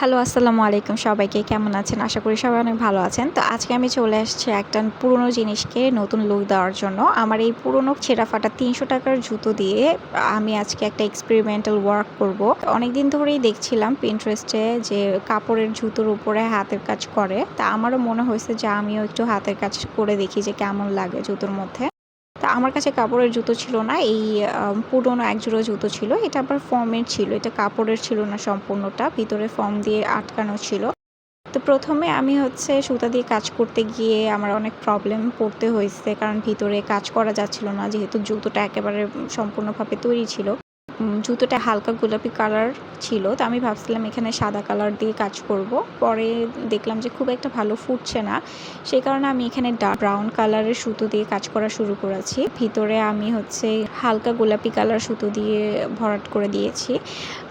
Hello, আসসালামু আলাইকুম সবাইকে। কেমন আছেন? আশা করি সবাই অনেক ভালো আছেন। তো আজকে আমি চলে আসছি একটা পুরনো জিনিসকে নতুন লুক দেওয়ার জন্য। আমার এই পুরনো ছেঁড়া ফাটা তিনশো টাকার জুতো দিয়ে আমি আজকে একটা এক্সপেরিমেন্টাল ওয়ার্ক করব। অনেকদিন ধরেই দেখছিলাম পিন্টারেস্টে যে কাপড়ের জুতোর উপরে হাতের কাজ করে। তা আমারও মনে হয়েছে যে আমিও একটু হাতের কাজ করে দেখি যে কেমন লাগে জুতোর মধ্যে। তা আমার কাছে কাপড়ের জুতো ছিল না, এই পুরোনো এক একজোড়া জুতো ছিল। এটা আবার ফর্মের ছিল, এটা কাপড়ের ছিল না সম্পূর্ণটা, ভিতরে ফর্ম দিয়ে আটকানো ছিল। তো প্রথমে আমি হচ্ছে সুতা দিয়ে কাজ করতে গিয়ে আমার অনেক প্রবলেম পড়তে হয়েছে, কারণ ভিতরে কাজ করা যাচ্ছিল না, যেহেতু জুতোটা একেবারে সম্পূর্ণভাবে তৈরি ছিল। জুতোটা হালকা গোলাপি কালার ছিল, তো আমি ভাবছিলাম এখানে সাদা কালার দিয়ে কাজ করব। পরে দেখলাম যে খুব একটা ভালো ফুটছে না, সেই কারণে আমি এখানে ব্রাউন কালারের সুতো দিয়ে কাজ করা শুরু করেছি। ভিতরে আমি হচ্ছে হালকা গোলাপি কালার সুতো দিয়ে ভরাট করে দিয়েছি।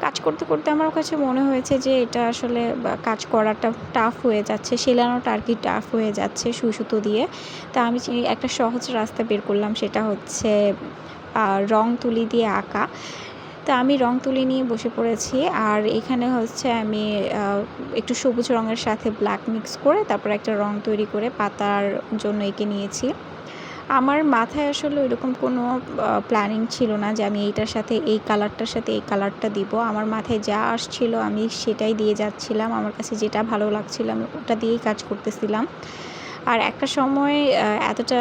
কাজ করতে করতে আমার কাছে মনে হয়েছে যে এটা আসলে কাজ করাটা টাফ হয়ে যাচ্ছে, সেলানোটা আর কি টাফ হয়ে যাচ্ছে সুই সুতো দিয়ে। তা আমি একটা সহজ রাস্তা বের করলাম, সেটা হচ্ছে রং তুলি দিয়ে আঁকা। তো আমি রং তুলি নিয়ে বসে পড়েছি আর এখানে হচ্ছে আমি একটু সবুজ রঙের সাথে ব্ল্যাক মিক্স করে তারপর একটা রং তৈরি করে পাতার জন্য এঁকে নিয়েছি। আমার মাথায় আসলে ওইরকম কোনো প্ল্যানিং ছিল না যে আমি এইটার সাথে, এই কালারটার সাথে এই কালারটা দিব। আমার মাথায় যা আসছিল আমি সেটাই দিয়ে যাচ্ছিলাম। আমার কাছে যেটা ভালো লাগছিল আমি ওটা দিয়েই কাজ করতেছিলাম। আর একটা সময় এতটা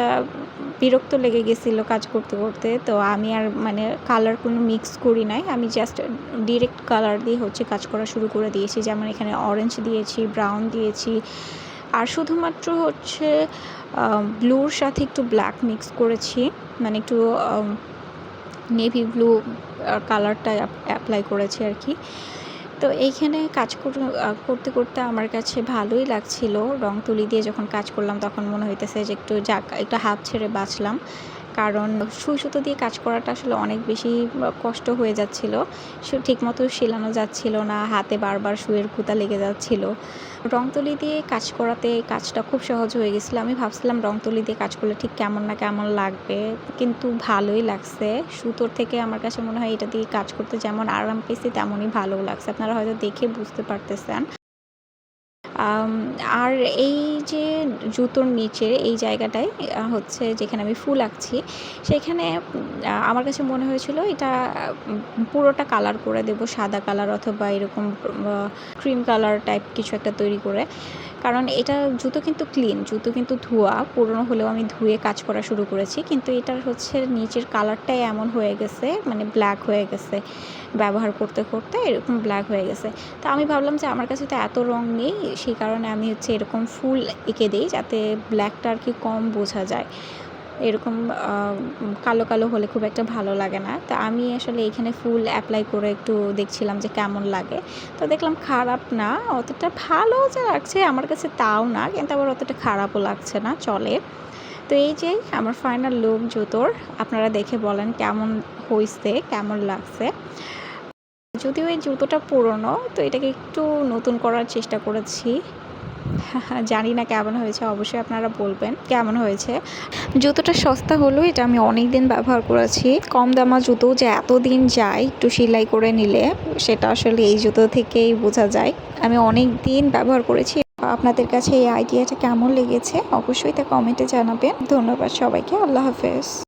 বিরক্ত লেগে গেছিল কাজ করতে করতে, তো আমি আর মানে কালার কোনো মিক্স করি নাই। আমি জাস্ট ডিরেক্ট কালার দিয়ে হচ্ছে কাজ করা শুরু করে দিয়েছি। যেমন এখানে অরেঞ্জ দিয়েছি ব্রাউন দিয়েছি। আর শুধুমাত্র হচ্ছে ব্লুর সাথে একটু ব্ল্যাক মিক্স করেছি। মানে একটু নেভি ব্লু কালারটা অ্যাপ্লাই করেছি আর কি। তো এইখানে কাজ কর- করতে করতে আমার কাছে ভালোই লাগছিল। রং তুলি দিয়ে যখন কাজ করলাম তখন মনে হইতেছে যে একটু যাক একটু হাত ছেড়ে বাঁচলাম। কারণ সুই সুতো দিয়ে কাজ করাটা আসলে অনেক বেশি কষ্ট হয়ে যাচ্ছিল। সে ঠিকমতো সেলানো যাচ্ছিল না, হাতে বারবার সুইয়ের কুতা লেগে যাচ্ছিল। রং তুলি দিয়ে কাজ করাতে কাজটা খুব সহজ হয়ে গেছিল। আমি ভাবছিলাম রং তুলি দিয়ে কাজ করলে ঠিক কেমন না কেমন লাগবে, কিন্তু ভালোই লাগছে। সুতোর থেকে আমার কাছে মনে হয় এটা দিয়ে কাজ করতে যেমন আরাম পেয়েছি, তেমনই ভালো লাগছে। আপনারা হয়তো দেখে বুঝতে পারতেছেন। আর এই যে জুতোর নিচে এই জায়গাটায় হচ্ছে যেখানে আমি ফুল আঁকছি, সেখানে আমার কাছে মনে হয়েছিল এটা পুরোটা কালার করে দেব, সাদা কালার অথবা এরকম ক্রিম কালার টাইপ কিছু একটা তৈরি করে। কারণ এটা জুতো কিন্তু ক্লিন, জুতো কিন্তু ধোয়া, পুরনো হলেও আমি ধুয়ে কাজ করা শুরু করেছি, কিন্তু এটার হচ্ছে নিচের কালারটাই এমন হয়ে গেছে মানে ব্ল্যাক হয়ে গেছে, ব্যবহার করতে করতে এরকম ব্ল্যাক হয়ে গেছে। তো আমি ভাবলাম যে আমার কাছে তো এত রং নেই সেই কারণে আমি হচ্ছে এরকম ফুল এঁকে দিই যাতে ব্ল্যাকটা আর কি কম বোঝা যায়। এরকম কালো কালো হলে খুব একটা ভালো লাগে না। তো আমি আসলে এখানে ফুল অ্যাপ্লাই করে একটু দেখছিলাম যে কেমন লাগে। তো দেখলাম খারাপ না, অতটা ভালো যে লাগছে আমার কাছে তাও না, কিন্তু আবার অতটা খারাপও লাগছে না, চলে। তো এই যে আমার ফাইনাল লুক জুতোর, আপনারা দেখে বলেন কেমন হয়েছে কেমন লাগছে। যদিও এই জুতোটা পুরনো, তো এটাকে একটু নতুন করার চেষ্টা করেছি। জানি না কেমন হয়েছে, অবশ্যই আপনারা বলবেন কেমন হয়েছে। জুতোটা সস্তা হলো এটা আমি অনেক দিন ব্যবহার করেছি। কম দামা জুতো যে এতদিন যায় একটু সেলাই করে নিলে, সেটা আসলে এই জুতো থেকেই বোঝা যায়। আমি অনেক দিন ব্যবহার করেছি। আপনাদের কাছে এই আইডিয়াটা কেমন লেগেছে, অবশ্যই তা কমেন্টে জানাবেন। ধন্যবাদ সবাইকে, আল্লাহ হাফেজ।